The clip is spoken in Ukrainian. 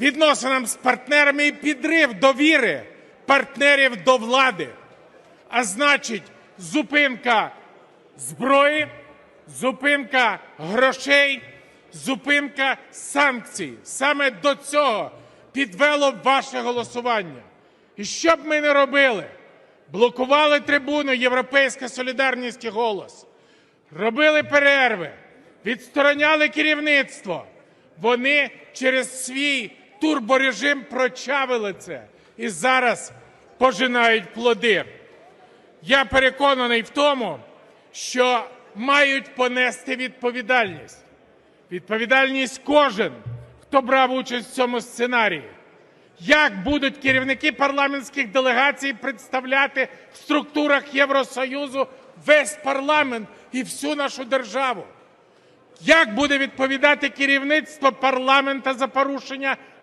відносинам з партнерами і підрив довіри партнерів до влади. А значить, зупинка зброї, зупинка грошей, зупинка санкцій. Саме до цього підвело ваше голосування. І що б ми не робили, блокували трибуну Європейська Солідарність і голос, робили перерви, відстороняли керівництво. Вони через свій турборежим прочавили це і зараз пожинають плоди. Я переконаний в тому, що мають понести відповідальність. Відповідальність кожен, хто брав участь в цьому сценарії. Як будуть керівники парламентських делегацій представляти в структурах Євросоюзу весь парламент і всю нашу державу? Як буде відповідати керівництво парламента за порушення